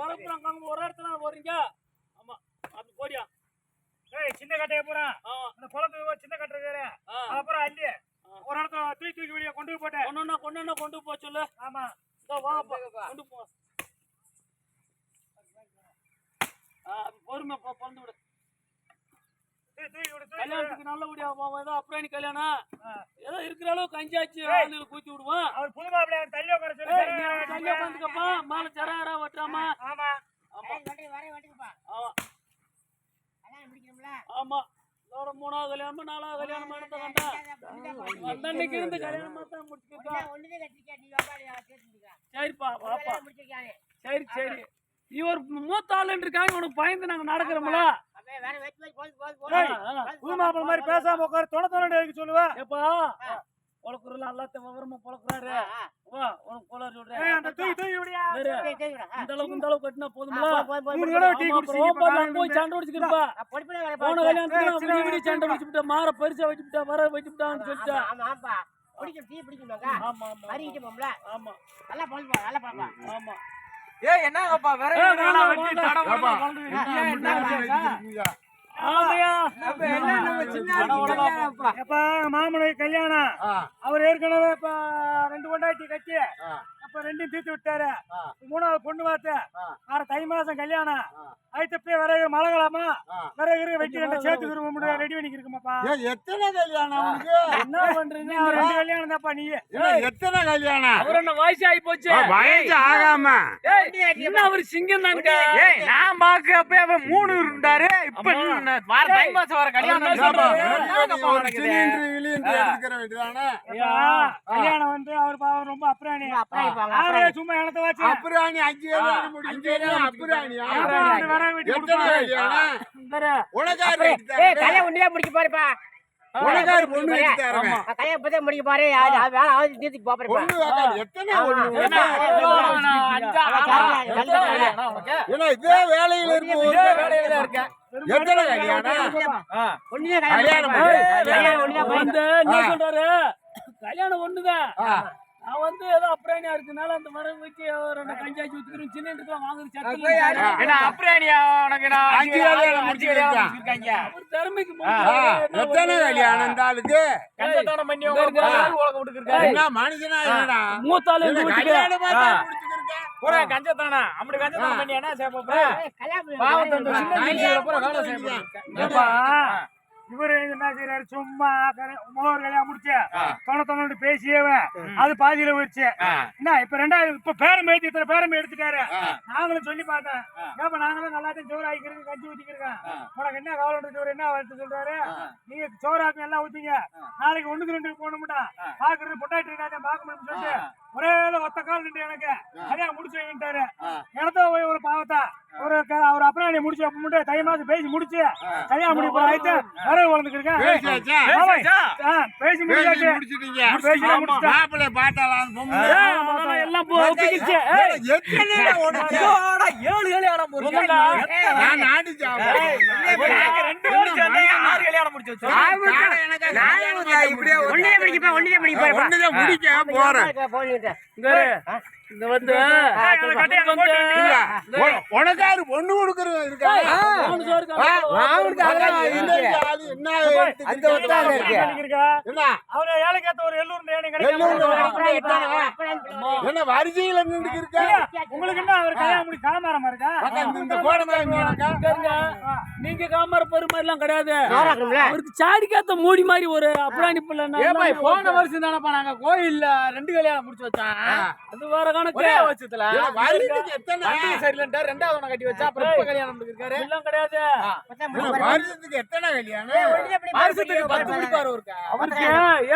வளர்ப்புறாங்க ஒரு இடத்துல போறீங்க? ஆமா. அது போடியா? ஏய் சின்ன கட்டைய ஆமா அந்த குளத்துக்கு சின்ன கட்டை வேற. அப்புறம் அள்ளி. ஒரு இடத்துல தூக்கி தூக்கி வெளியே கொண்டு போட்டேன். கொண்டு கொண்டு கொண்டு போ சொல்லு. ஆமா. இதோ வாப்பா கொண்டு போ. பொறுமை பிறந்து விடு தூக்கி தூக்கி விடு தூக்கி விடு. கல்யாணத்துக்கு நல்லபடியா போவோம் ஏதோ அப்புறம் கல்யாணம். ஏதோ இருக்கிற அளவு கஞ்சாச்சு ஆளுங்களுக்கு கூத்தி விடுவோம் அவர் புது மாப்பிள்ளை அவன் தள்ளி உட்கார சொல்லி ஏய், நீ அவனை தள்ளி உட்காந்துக்கப்பா. மேல சராரா வெட்டுறாமா ஆமா. ஆமா. ஆமா. கல்யாணம் முடிக்கணும்ல? ஆமா. இதோட மூணாவது கல்யாணமா நாலாவது கல்யாணம் எடுத்த கண்டா வந்த அன்னைக்கு இருந்து கல்யாணமா தான் முடிச்சுக்கா ஒண்ணுதான் கட்டிருக்கா நீ வாப்பா கேட்டுருக்கா சரிப்பா முடிச்சிருக்கானே சரி சரி. நீ ஒரு மூத்த ஆளுன்னு இருக்காங்க உனக்கு பயந்து நாங்க நடக்கிறோம்ல. மாதிரி பேசாம உட்காரு. தொண தொண்ணு எடுக்க சொல்லுவா? ஏப்பா பொழக்குறல எல்லாத்தையும் விவரமா பொழக்குறாரு. வா உனக்கு கோளாறு ஏய், சொல்றேன் அந்த தூக்கி தூக்கி விடியா வேறு, இந்த அளவுக்கு இந்த அளவுக்கு கட்டினா போதும்ல? மூணு தடவை டீ ஆமா, குடிச்சிங்க அப்புறம் ஓப்பன்ல போய் சண்டை விடிச்சுக்கிருப்பா போன கல்யாணத்துக்கு நான் விடி விடி சண்டை வச்சுட்டா மாற பரிசா வச்சுட்டா வர வச்சுட்டான்னு சொல்லிட்டா. ஆமா ஆமா பிடிக்கும் டீ பிடிக்குமாக்கா ஆமா ஆமா அறிவிட்டு போம்ல ஆமா. நல்லா போதுப்பா நல்லா பாப்பா ஆமா. ஏய் என்னங்கப்பா வேற ஏய், எங்கடா வேணாம், வெட்டி மாமனுக்கு கல்யாணம். அவர் ஏற்கனவே ரெண்டு கொண்டாட்டி கட்டி ஆ, அப்ப ரெண்டையும் தீர்த்து விட்டாரு. மூணாவது பொண்ணு பார்த்து ஆ. வர தை மாசம் கல்யாணம். ஆ. அதுக்கு போய் விறகு மழகலாமா. விறகு வெட்டி ரெண்டு சேர்த்து விரும்ப ரெடி பண்ணி இருக்குமாப்பா. எத்தனை கல்யாணம் என்ன பண்றீங்க? இன்னும் ரெண்டு கல்யாணம். தான்ப்பா நீ. என்ன, எத்தனை கல்யாணம்? அவர் என்ன வயசு ஆகி போச்சு? வயசு ஆகாம. இன்னும் அவர் சிங்கம் ஏய் நான் பாக்க அப்ப அவன் மூணு இருந்தாரு. இப்ப வார தை மாசம் வர கல்யாணம் கல்யாணம் வந்து அவர் பாவம் ரொம்ப அப்புறாணி அப்புறம் சும்மா இனத்தை வச்சு? அப்புறாணி அஞ்சு தரேன். கல்யாணம் ஒண்ணுதான் முடிக்க போறப்பா உனக்காரு பொண்ணு கல்யாணம் முடிக்க வேலை ஆகுது தீர்த்துக்கு வைக்காது. எத்தனை அஞ்சா? ஏன்னா இதே வேலையில ஒரு- வேலையில தான் இருக்க. எத்தனை கல்யாணம் கல்யாணம் கல்யாணம் ஒண்ணுதான். கல்யாணம். நான் வந்து ஏதோ அப்புறம் இருக்கனால அந்த மரம் வச்சு ரெண்டு கஞ்சாச்சி ஊத்துக்கிறேன் சின்ன இடத்துல வாங்குறது என்ன அப்புறாணியா உனக்கு நான் அஞ்சு கல்யாணம் முடிச்சிருக்காங்க. முடிச்சிருக்காங்க. அவர் திறமைக்கு எத்தனை இந்த ஆளுக்கு கஞ்சத்தனம் பண்ணி உலக விட்டுக்கிருக்காரு. என்ன மனுஷனா இல்லடா மூத்தாளு. கல்யாணமா? பூரா கஞ்சத்தானா? அப்படி கஞ்சத்தனம் பண்ணி என்ன செய்ய போற? கல்யாணம் பாவத்தை அந்த சின்ன பூரா வேலை போறீங்க. ஏப்பா, இவரு என்ன செய்யறாரு சும்மா கல்யா- முதல் கல்யாணம் முடிச்சு தொண தொண்ணு பேசியவன். அது பாதியில போயிடுச்சு என்ன இப்ப ரெண்டாவது இப்ப பேரம் பேத்தி இத்தனை பேரம் எடுத்துட்டாரு. நாங்களும் சொல்லி பார்த்தேன். ஏப்பா நாங்களும் நல்லாத்தையும் சோறு ஆக்கிக்கிறோம் கஞ்சி ஊத்திக்கிறோம் உனக்கு என்ன கவலை என்ன வருது சொல்றாரு? நீங்க சோறாக்கு எல்லாம் ஊத்திங்க. நாளைக்கு ஒண்ணுக்கு ரெண்டு போகணும்டா. பாக்குறது பொட்டாட்டி இருந்தா பார்க்க முடியும்னு சொல்லிட்டு ஒரே ஒரு ஒத்த கால் நின்று எனக்கு. சரியா முடிச்சு வைக்கிட்டாரு இடத்த போய் ஒரு பாவத்தா? ஒரு க- ஒரு அப்புறம் முடிச்சு அப்ப மட்டும் தை மாசம் பேசி முடிச்சு கல்யாணம் முடிக்க போற ஆயிட்டு வரவு வளர்ந்துருக்கேன்? பேசி முடிச்சாச்சு. அதெல்லாம் எல்லாம் ஒப்பிக்கிச்சு. ஏழு கல்யாணம் முடிச்சு பண்ணி ஒண்ணுதான் முடிக்க போறேன். இங்க வந்து உனக்காரு பொண்ணு கொடுக்கறது இருக்கா? அப்புறம் இந்த என்ன? வரிசையில நின்று இருக்கா? உங்களுக்கு என்ன அவர் கல்யாணம் காமாரமா இருக்கா? இந்த. நீங்க காமர பெருமாள் எல்லாம் கிடையாது. அவருக்கு சாடிக்காத்த மூடி மாதிரி ஒரு ஏப்பா, போன வருஷம் தானப்பா நாங்க கோயில்ல ரெண்டு கல்யாணம் முடிச்சு வச்சோம். அது வேற ஒரே ரெண்டாவது ஒண்ணு கட்டி வச்சா அப்புறம் இப்ப கல்யாணம் இருக்காரு எல்லாம் கிடையாது. வருஷத்துக்கு எத்தனை கல்யாணம்? வருஷத்துக்கு பத்து முடிப்பாரு ஒருக்கா? அவருக்கு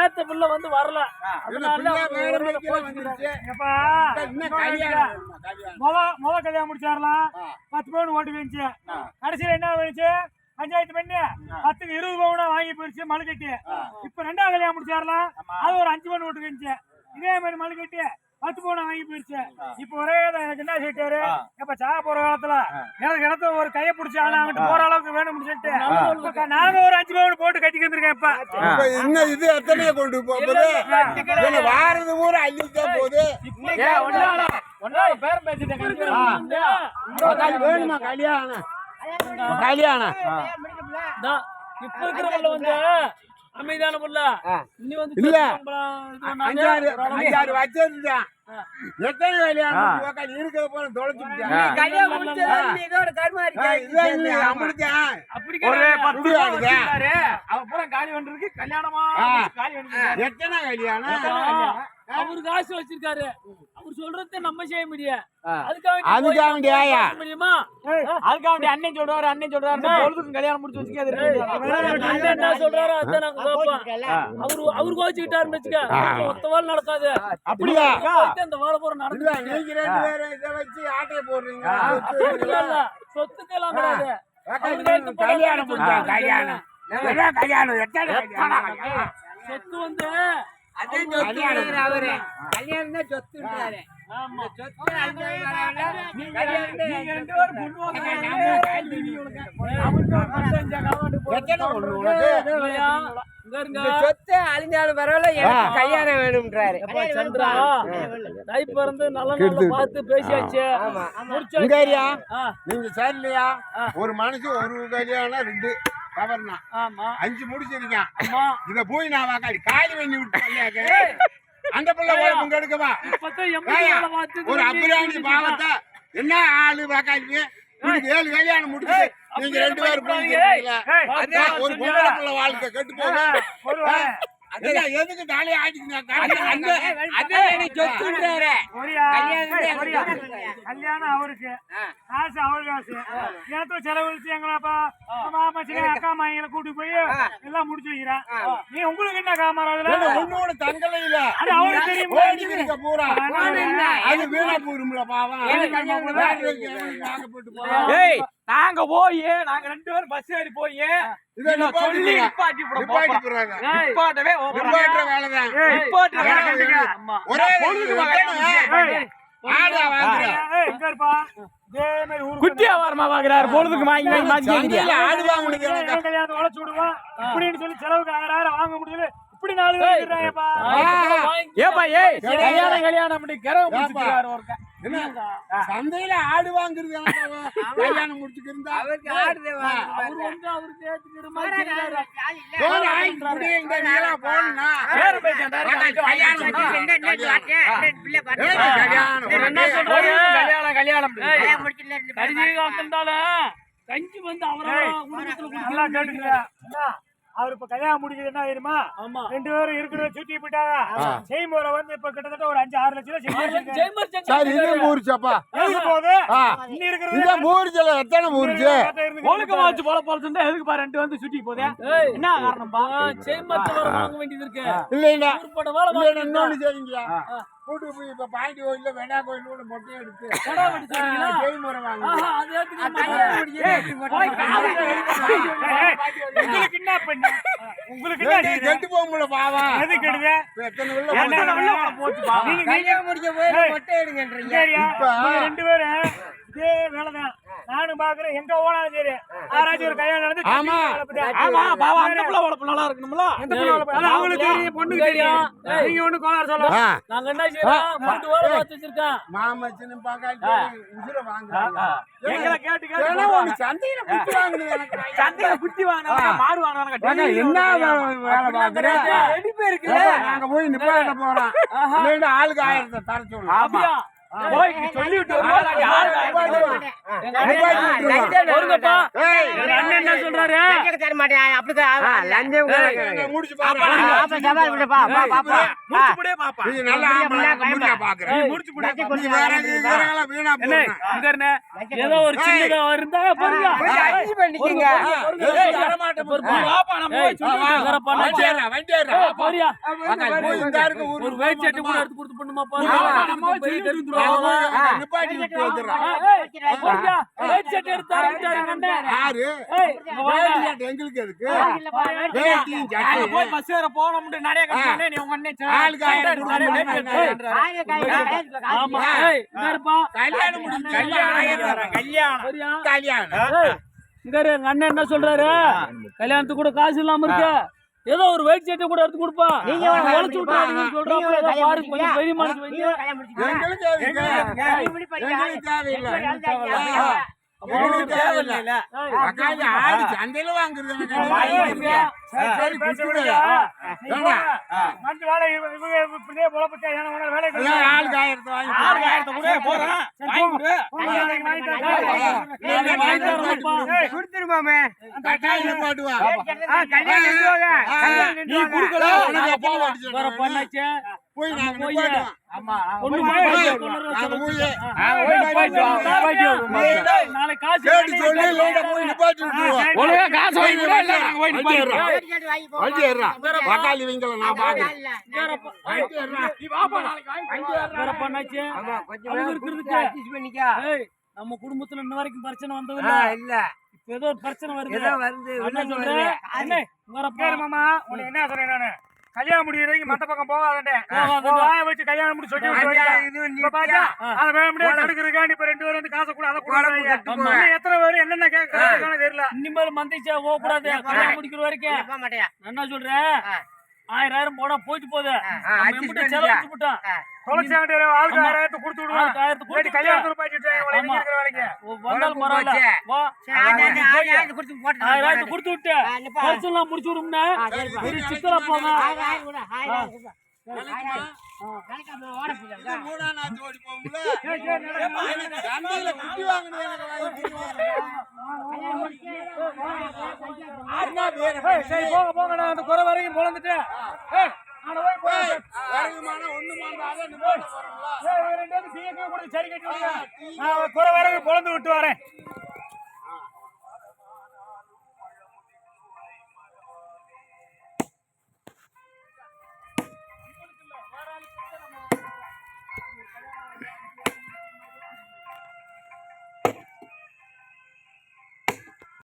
ஏத்த பிள்ளை வந்து வரல. முத முத கல்யாணம் முடிச்சாரலாம் பத்து பவுன் ஓட்டு வந்துச்சு கடைசியில என்ன வந்துச்சு பஞ்சாயத்து பண்ணி பத்துக்கு இருபது பவுனா வாங்கி போயிடுச்சு மழை கட்டி. இப்ப ரெண்டாவது கல்யாணம் முடிச்சாரலாம் அது ஒரு அஞ்சு பவுன் ஓட்டு வந்துச்சு இதே மாதிரி மழை கட்டி. பத்து பவுன் வாங்கி போயிருச்சு. இப்ப ஒரே தான் எனக்கு என்ன சொல்லிட்டாரு இப்ப சாக போற காலத்துல எனக்கு இடத்துல ஒரு கையை பிடிச்சி ஆனா அங்கிட்டு போற அளவுக்கு வேணும்னு சொல்லிட்டு நாங்க ஒரு அஞ்சு பவுன் போட்டு கட்டிக்கு வந்திருக்கேன் இப்ப. இன்னும் இது? எத்தனையோ கொண்டு போகுது. வாரது ஊரா அள்ளித்தான் போகுது. பேரம் பேசிட்டேன் வேணுமா? கல்யாணம். கல்யாணம். தான் இப்ப இருக்கிறவங்கள வந்து அமைதியான புள்ள நீ வந்து இல்ல. அஞ்சாறு. அஞ்சாறு வச்சிருந்தான் எத்தனை கல்யாணம் உக்காந்து இருக்கிற போல தொலைச்சு கல்யாணம் எத்தனை கல்யாணம் அவரு காசு வச்சிருக்காரு. அவர் சொல்றதை நம்ம செய்ய முடியும். அதுக்காக முடியுமா? அதுக்காக அண்ணன் சொல்றாரு அண்ணன் சொல்றாரு பொழுதுக்கும் கல்யாணம் முடிச்சு வச்சுக்க என்ன சொல்றாரோ அதான் நாங்க கேட்போம் அவரு அவரு கோச்சுக்கிட்டாருன்னு வச்சுக்க. ஒத்த வேலை நடக்காது. அப்படியா? அந்த வேலை போற நடந்து நீங்க ரெண்டு பேரும் இதை வச்சு ஆட்டைய போடுறீங்க. சொத்துக்கு எல்லாம் கிடையாது. கல்யாணம். முடிச்சா கல்யாணம். கல்யாணம்? சொத்து வந்து அவரு. சொத்துன்றாரு ஆமா. சொத்து வரவில்லை. கல்யாணம் தான். நீங்க ரெண்டு பேரும் பொண்ணு வாங்க. எத்தனை ஒண்ணு உனக்கு? இல்லையா? இங்க இருங்க இந்த சொத்து அழிஞ்சாலும் பரவாயில்ல எனக்கு கல்யாணம் வேணும்ன்றாரு. தை பிறந்து நல்ல பார்த்து பேசியாச்சு. நீங்க சரியில்லையா? ஒரு மனுஷன் ஒரு கல்யாணம் ரெண்டு. ஆமா. அஞ்சு முடிச்சிருக்கேன் ஆமா. இத போய் நான் வாக்காடி காலி பண்ணி விட்டு அந்த பிள்ளை வேலை பார்த்து ஒரு அபிராணி பாவத்தை என்ன ஆளு வாக்காடி ஏழு கல்யாணம் முடிச்சு நீங்க ரெண்டு பேரும் ஒரு பொம்பளை பிள்ளை வாழ்க்கை கெட்டு. அதான் எதுக்கு ஒரியா? கல்யாணம் அவருக்கு. காசு அவரு காசு. நேரத்துல செலவழிச்சு எங்க அப்பா மாமா சின்ன அக்கா மாயங்களை கூட்டி போய் எல்லாம் முடிச்சு வைக்கிறேன். நீ உங்களுக்கு என்ன காமரா அதுல உன்னோட தங்கலை இல்ல. அது அவருக்கு தெரியும்? பூரா? அது வீணா போயிரும்ல பாவம். எங்கேயாவது வாங்கப்பட்டு போறோம்? நாங்க போய் நாங்க ரெண்டு பேரும் பஸ் ஏறி போய் சொல்லி நிப்பாட்டி நிப்பாட்டவே குட்டியா வரமா பாக்குறாரு பொழுதுக்கு வாங்கி வாங்கி வாங்கி ஆடு எனக்கு கல்யாணத்தை உழைச்சு விடுவோம் இப்படின்னு சொல்லி செலவுக்கு ஆறாயிரம் வாங்க முடியல. இப்படி நாலு பேர் ஏப்பா ஏய் கல்யாணம் கல்யாணம் பண்ணி கரவை முடிச்சுக்கிறாரு ஒருத்தன். என்ன? சந்தையில ஆடு வாங்குறது கல்யாணம் முடிச்சுக்கு இருந்தா? அவருக்கு அவரு வந்து கல்யாணம் கல்யாணம் கஞ்சி வந்து அவரை நல்லா என்ன? அவர் இப்ப கல்யாணம் முடிக்கிறது என்ன தெரியுமா ஆமா. ரெண்டு பேரும் இருக்கிறத சுத்தி போயிட்டாங்க. செய்முறை வந்து இப்ப கிட்டத்தட்ட ஒரு அஞ்சு ஆறு லட்சம் சரி இது மூரிச்சப்பா. எதுக்கு போகுது? ஆ. இன்னி இருக்கிறது இந்த மூரிச்சல எத்தனை மூரிச்சு? ஒழுக்கமா வச்சு போல போல இருந்தா எதுக்கு பா ரெண்டு வந்து சுட்டி போதே என்ன காரணம்பா ஜெயமர் வர வாங்க வேண்டியது இருக்கு. இல்லைன்னா பார்த்துட்டு இன்னொன்னு செய்யுங்க கூட்டு போய் இப்ப பாண்டி கோயில்ல வெண்ணா கோயிலோட மொட்டை எடுத்து? செய்முறை வாங்க. உங்களுக்கு என்ன பண்ண உங்களுக்கு என்ன செய்யுது? கெட்டு போகும்ல பாவா எது கெடுது எத்தனை போச்சு பா. நீங்க கல்யாணம் முடிக்க போய் மொட்டை எடுங்கன்றீங்க சரியா? நீங்க ரெண்டு பேரும் இதே வேலைதான் நானும் பாக்குறேன். எங்க போனாலும் சரி. யாராச்சும் ஒரு கல்யாணம் நடந்து ஆமா. ஆமா பாவா அந்த பிள்ளை வளர்ப்பு நல்லா இருக்கணும்ல? எந்த பார்க்க- அது அவங்களுக்கு தெரியும் பொண்ணுக்கு தெரியும். நீங்க ஒண்ணு கோளாறு சொல்ல ஆ, நாங்க என்ன செய்யறோம்? பத்து வேலை பார்த்து வச்சிருக்கோம். மாமச்சின்னு பங்காளி உசுர வாங்குறாங்க. எங்களை கேட்டு கேட்டு சந்தையில குத்து வாங்குனது எனக்கு சந்தையில குத்தி வாங்கினவங்க மாடு வாங்கினவங்க என்ன வேலை வேலை பாக்குற? ஏப்பா, நாங்க போய் நிப்பாட்ட போறோம். ஆளுக்கு ஆயிரத்தை தர சொல்லலாம் என்ன சொல்றாரு? தர மாட்டேன். அப்படிதான் லஞ்சம் முடிச்சு ஏதோ ஒரு சின்னதா இருந்தா. ஒரு வெயிட் செட்டு கூட எடுத்து கொடுத்து பண்ணுமா நிப்பாட்டி விட்டு வந்துடுறேன். யாரு எங்களுக்கு போய் பஸ் ஏற நிறைய நீ உங்க கல்யாணம் கல்யாணம் கல்யாணம் கல்யாணம் இங்க எங்க அண்ணன் என்ன சொல்றாரு கல்யாணத்துக்கு கூட காசு இல்லாம இருக்க ஏதோ ஒரு வெயிட் செட்டை கூட எடுத்து கொடுப்பா. நீங்க வேணா ஒழிச்சு விட்டாங்க சொல்றாங்க பாரு கொஞ்சம் பெரிய ஆடு சந்தையில வாங்குறது ஆயிரத்தை வாங்கி போறேன் வாங்கி கொடு நாளைக்கு வாங்கி தரேன். நாளைக்கு வாங்கி தரோம்ப்பா. கொடுத்துருமாமே கட்டாயில நீ. குடுக்கல? உனக்கு அப்பா பண்ணாச்சே? போய் நாங்க போய். ஆமா போய் காசு கேட்டு சொல்லி லோட போய் நிப்பாட்டி ஒழுங்கா காசு வாங்கி கொடு இல்ல நாங்க போய். வண்டி நான் பாக்குறேன். வண்டி. நீ வாப்பா நாளைக்கு பண்ணாச்சே. ஆமா, கொஞ்சம் இருக்கிறதுக்கு. பண்ணிக்க. நம்ம குடும்பத்துல இன்ன வரைக்கும் பிரச்சனை வந்தது இல்ல. ஏதோ பிரச்சனை வருது. ஏதோ வருது என்ன வில்லங்க சொல்ற. வருது. அண்ணே மாமா உன்னை என்ன சொல்றேன் நானு? கல்யாணம் முடிகிற வரைக்கும் மத்த பக்கம் போகாதே. வாய வச்சு கல்யாணம் முடிச்சு சொல்லி விட்டு பாத்தா. அதை வேற முடியாது தடுக்கிறதுக்காண்டி இப்ப ரெண்டு பேரும் வந்து காசை கூட அதை கூட எத்தனை பேர் என்னென்ன கேட்கறாங்க தெரியல. இனிமேல் மந்திச்சா போக கூடாது கல்யாணம் முடிக்கிற வரைக்கும்? என்ன சொல்ற? ஆயிரம் போனா போயிட்டு போகுது. செலவு விட்டோம். தொலைச்சாண்டு ஆளுக்கு ஆயிரத்து கொடுத்து விடுவான். ஆளுக்கு ஆயிரத்து கொடுத்து கல்யாணத்துல வேலைக்கு? வந்தாலும் பரவாயில்ல. வா. ஆயிரத்து கொடுத்து விட்டு. முடிச்சு விடும்னா சிக்கலா போங்க மூணா நாத்து ஓடி போகும்ல. சந்தையில குட்டி வாங்கினது நான் அந்த குறை வரைக்கும் பொழந்துட்டு ஏய் நான் போய் போய் ஏய், வருகுமானா ஒண்ணுமாண்டா, அதான் நிப்பாட்ட போறோம்ல. ஏய், இவங்க ரெண்டு பேரும் டீயை கொடுத்து சரி கட்டி விடுங்க. நான் குறை வரைக்கும் பொழந்து விட்டு வரேன்